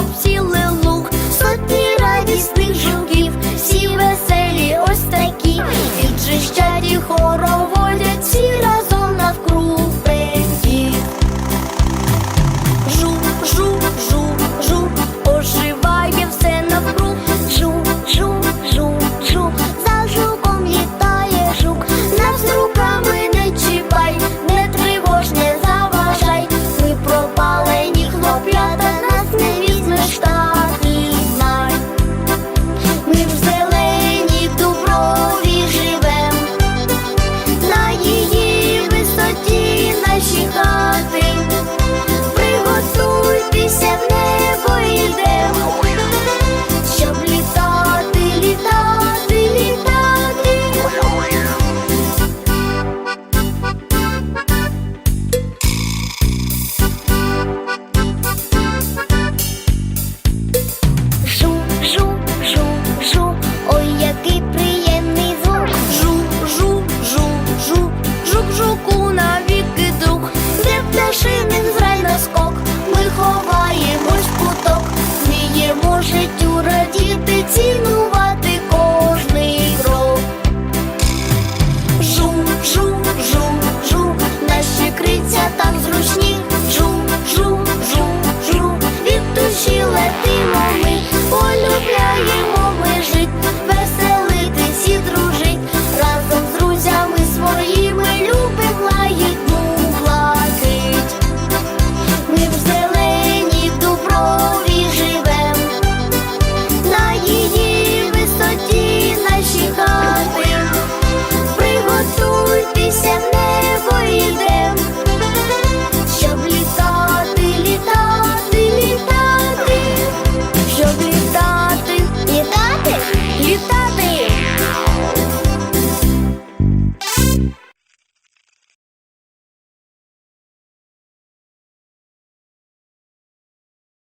обсіли лук, сотні радісних жил. жу, жу, жу, наші криця так зручні.